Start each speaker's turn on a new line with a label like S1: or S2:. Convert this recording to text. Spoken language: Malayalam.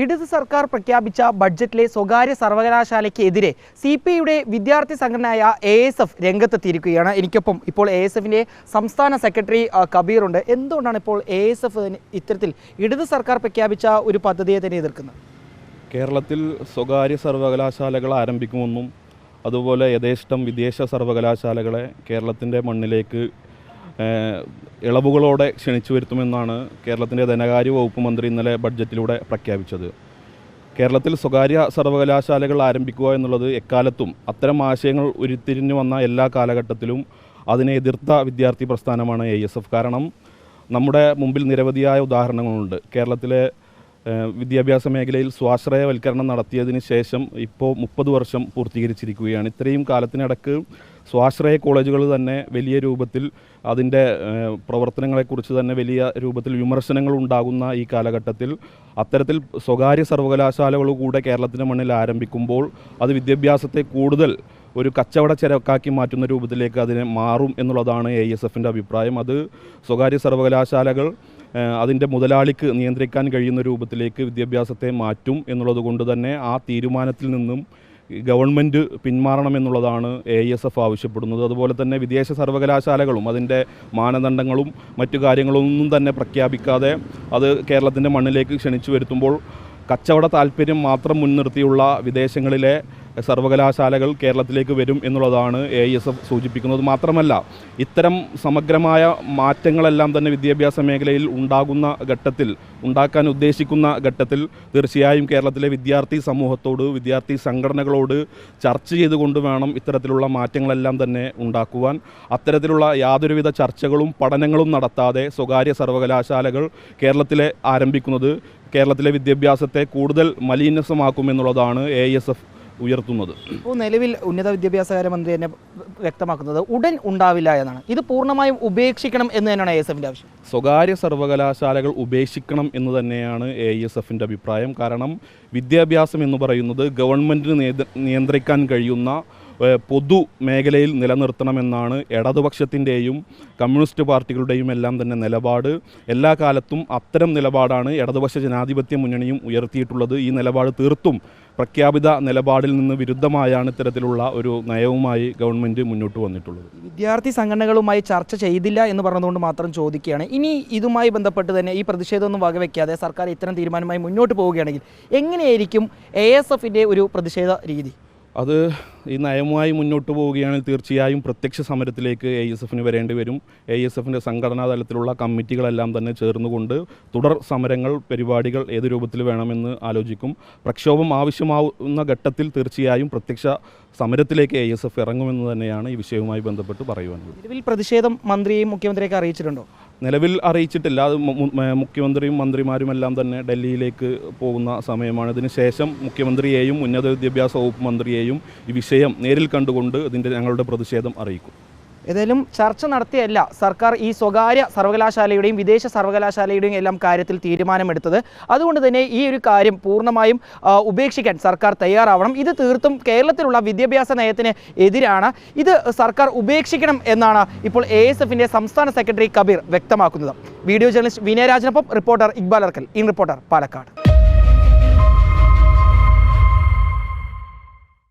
S1: ഇടത് സർക്കാർ പ്രഖ്യാപിച്ച ബഡ്ജറ്റിലെ സ്വകാര്യ സർവകലാശാലയ്ക്ക് എതിരെ സി പി ഐയുടെ വിദ്യാർത്ഥി സംഘടനയായ എ എസ് എഫ് രംഗത്തെത്തിയിരിക്കുകയാണ്. എനിക്കൊപ്പം ഇപ്പോൾ എ എസ് എഫിന്റെ സംസ്ഥാന സെക്രട്ടറി കബീറുണ്ട്. എന്തുകൊണ്ടാണ് ഇപ്പോൾ എ എസ് എഫ് ഇത്തരത്തിൽ ഇടത് സർക്കാർ പ്രഖ്യാപിച്ച ഒരു പദ്ധതിയെ തന്നെ എതിർക്കുന്നത്?
S2: കേരളത്തിൽ സ്വകാര്യ സർവകലാശാലകൾ ആരംഭിക്കുമെന്നും അതുപോലെ യഥേഷ്ടം വിദേശ സർവകലാശാലകളെ കേരളത്തിന്റെ മണ്ണിലേക്ക് ഇളവുകളോടെ ക്ഷണിച്ചു വരുത്തുമെന്നാണ് കേരളത്തിന്റെ ധനകാര്യ വകുപ്പ് മന്ത്രി ഇന്നലെ ബഡ്ജറ്റിലൂടെ പ്രഖ്യാപിച്ചത്. കേരളത്തിൽ സ്വകാര്യ സർവകലാശാലകൾ ആരംഭിക്കുക എന്നുള്ളത് എക്കാലത്തും അത്തരം ആശയങ്ങൾ ഉരുത്തിരിഞ്ഞു വന്ന എല്ലാ കാലഘട്ടത്തിലും അതിനെ എതിർത്ത വിദ്യാർത്ഥി പ്രസ്ഥാനമാണ് എ കാരണം നമ്മുടെ മുമ്പിൽ നിരവധിയായ ഉദാഹരണങ്ങളുണ്ട്. കേരളത്തിലെ വിദ്യാഭ്യാസ മേഖലയിൽ സ്വാശ്രയവൽക്കരണം നടത്തിയതിന് ശേഷം ഇപ്പോൾ മുപ്പത് വർഷം പൂർത്തീകരിച്ചിരിക്കുകയാണ്. ഇത്രയും കാലത്തിനിടക്ക് സ്വാശ്രയ കോളേജുകൾ തന്നെ വലിയ രൂപത്തിൽ അതിന്റെ പ്രവർത്തനങ്ങളെക്കുറിച്ച് തന്നെ വലിയ രൂപത്തിൽ വിമർശനങ്ങൾ ഉണ്ടാകുന്ന ഈ കാലഘട്ടത്തിൽ അത്തരത്തിൽ സ്വകാര്യ സർവകലാശാലകൾ കൂടെ കേരളത്തിന്റെ മണ്ണിൽ ആരംഭിക്കുമ്പോൾ അത് വിദ്യാഭ്യാസത്തെ കൂടുതൽ ഒരു കച്ചവട ചരക്കാക്കി മാറ്റുന്ന രൂപത്തിലേക്ക് അതിനെ മാറും എന്നുള്ളതാണ് എ എസ് എഫിന്റെ അഭിപ്രായം. അത് സ്വകാര്യ സർവകലാശാലകൾ അതിന്റെ മുതലാളിക്ക് നിയന്ത്രിക്കാൻ കഴിയുന്ന രൂപത്തിലേക്ക് വിദ്യാഭ്യാസത്തെ മാറ്റും എന്നുള്ളത് കൊണ്ട് തന്നെ ആ തീരുമാനത്തിൽ നിന്നും ഗവൺമെന്റ് പിന്മാറണം എന്നുള്ളതാണ് എ എസ് എഫ് ആവശ്യപ്പെടുന്നത്. അതുപോലെ തന്നെ വിദേശ സർവകലാശാലകളും അതിന്റെ മാനദണ്ഡങ്ങളും മറ്റു കാര്യങ്ങളൊന്നും തന്നെ പ്രഖ്യാപിക്കാതെ അത് കേരളത്തിന്റെ മണ്ണിലേക്ക് ക്ഷണിച്ചു വരുത്തുമ്പോൾ കച്ചവട താല്പര്യം മാത്രം മുൻനിർത്തിയുള്ള വിദേശങ്ങളിലെ സർവകലാശാലകൾ കേരളത്തിലേക്ക് വരും എന്നുള്ളതാണ് എ ഐ എസ് എഫ് സൂചിപ്പിക്കുന്നത് മാത്രമല്ല ഇത്തരം സമഗ്രമായ മാറ്റങ്ങളെല്ലാം തന്നെ വിദ്യാഭ്യാസ മേഖലയിൽ ഉണ്ടാകുന്ന ഘട്ടത്തിൽ ഉണ്ടാക്കാൻ ഉദ്ദേശിക്കുന്ന ഘട്ടത്തിൽ തീർച്ചയായും കേരളത്തിലെ വിദ്യാർത്ഥി സമൂഹത്തോട് വിദ്യാർത്ഥി സംഘടനകളോട് ചർച്ച ചെയ്തുകൊണ്ട് വേണം ഇത്തരത്തിലുള്ള മാറ്റങ്ങളെല്ലാം തന്നെ ഉണ്ടാക്കുവാൻ. അത്തരത്തിലുള്ള യാതൊരുവിധ ചർച്ചകളും പഠനങ്ങളും നടത്താതെ സ്വകാര്യ സർവകലാശാലകൾ കേരളത്തിലെ ആരംഭിക്കുന്നത് കേരളത്തിലെ വിദ്യാഭ്യാസത്തെ കൂടുതൽ മലീനസമാക്കുമെന്നുള്ളതാണ് എ എസ് എഫ് ഉയർത്തുന്നത്.
S1: ഇപ്പോൾ നിലവിൽ ഉന്നത വിദ്യാഭ്യാസകാര്യ മന്ത്രി തന്നെ വ്യക്തമാക്കുന്നത് ഉടൻ ഉണ്ടാവില്ല എന്നാണ്. ഇത് പൂർണമായും ഉപേക്ഷിക്കണം എന്ന് തന്നെയാണ് എ എസ് എഫിന്റെ ആവശ്യം.
S2: സ്വകാര്യ സർവകലാശാലകൾ ഉപേക്ഷിക്കണം എന്ന് തന്നെയാണ് എ എസ് എഫിന്റെ അഭിപ്രായം. കാരണം വിദ്യാഭ്യാസം എന്ന് പറയുന്നത് ഗവൺമെന്റിന് നിയന്ത്രിക്കാൻ കഴിയുന്ന പൊതു മേഖലയിൽ നിലനിർത്തണമെന്നാണ് ഇടതുപക്ഷത്തിന്റെയും കമ്മ്യൂണിസ്റ്റ് പാർട്ടികളുടെയും എല്ലാം തന്നെ നിലപാട്. എല്ലാ കാലത്തും അത്തരം നിലപാടാണ് ഇടതുപക്ഷ ജനാധിപത്യ മുന്നണിയും ഉയർത്തിയിട്ടുള്ളത്. ഈ നിലപാട് തീർത്തും പ്രഖ്യാപിത നിലപാടിൽ നിന്ന് വിരുദ്ധമായാണ് ഇത്തരത്തിലുള്ള ഒരു നയവുമായി ഗവൺമെന്റ് മുന്നോട്ട് വന്നിട്ടുള്ളത്.
S1: വിദ്യാർത്ഥി സംഘടനകളുമായി ചർച്ച ചെയ്തില്ല എന്ന് പറഞ്ഞതുകൊണ്ട് മാത്രം ചോദിക്കുകയാണ്. ഇനി ഇതുമായി ബന്ധപ്പെട്ട് തന്നെ ഈ പ്രതിഷേധമൊന്നും വകവെക്കാതെ സർക്കാർ ഇത്തരം തീരുമാനമായി മുന്നോട്ട് പോവുകയാണെങ്കിൽ എങ്ങനെയായിരിക്കും എ എസ് എഫിന്റെ ഒരു പ്രതിഷേധ രീതി?
S2: അത് ഈ നയമായി മുന്നോട്ട് പോവുകയാണെങ്കിൽ തീർച്ചയായും പ്രത്യക്ഷ സമരത്തിലേക്ക് എ എസ് എഫിന് വരേണ്ടി വരും. എ എസ് എഫിന്റെ സംഘടനാ തലത്തിലുള്ള കമ്മിറ്റികളെല്ലാം തന്നെ ചേർന്നുകൊണ്ട് തുടർ സമരങ്ങൾ പരിപാടികൾ ഏത് രൂപത്തിൽ വേണമെന്ന് ആലോചിക്കും. പ്രക്ഷോഭം ആവശ്യമാവുന്ന ഘട്ടത്തിൽ തീർച്ചയായും പ്രത്യക്ഷ സമരത്തിലേക്ക് എ എസ് എഫ് ഇറങ്ങുമെന്ന് തന്നെയാണ് ഈ വിഷയവുമായി ബന്ധപ്പെട്ട് പറയുവാനുള്ളത്.
S1: പ്രതിഷേധം മന്ത്രിയെയും മുഖ്യമന്ത്രിയൊക്കെ അറിയിച്ചിട്ടുണ്ടോ?
S2: നിലവിൽ അറിയിച്ചിട്ടില്ല. അത് മുഖ്യമന്ത്രിയും മന്ത്രിമാരുമെല്ലാം തന്നെ ഡൽഹിയിലേക്ക് പോകുന്ന സമയമാണ്. ഇതിന് ശേഷം മുഖ്യമന്ത്രിയെയും ഉന്നത വിദ്യാഭ്യാസ വകുപ്പ് മന്ത്രിയെയും ഈ വിഷയം നേരിൽ കണ്ടുകൊണ്ട് ഇതിന്റെ ഞങ്ങളുടെ പ്രതിഷേധം അറിയിക്കും.
S1: ഏതായാലും ചർച്ച നടത്തിയല്ല സർക്കാർ ഈ സ്വകാര്യ സർവകലാശാലയുടെയും വിദേശ സർവകലാശാലയുടെയും എല്ലാം കാര്യത്തിൽ തീരുമാനമെടുത്തത്. അതുകൊണ്ട് തന്നെ ഈ ഒരു കാര്യം പൂർണമായും ഉപേക്ഷിക്കാൻ സർക്കാർ തയ്യാറാവണം. ഇത് തീർത്തും കേരളത്തിലുള്ള വിദ്യാഭ്യാസ നയത്തിന് എതിരാണ്. ഇത് സർക്കാർ ഉപേക്ഷിക്കണം എന്നാണ് ഇപ്പോൾ എ എസ് എഫിന്റെ സംസ്ഥാന സെക്രട്ടറി കബീർ വ്യക്തമാക്കുന്നത്. Video journalist വിനയരാജനൊപ്പം reporter Iqbal Arkkal in Reporter Palakkad.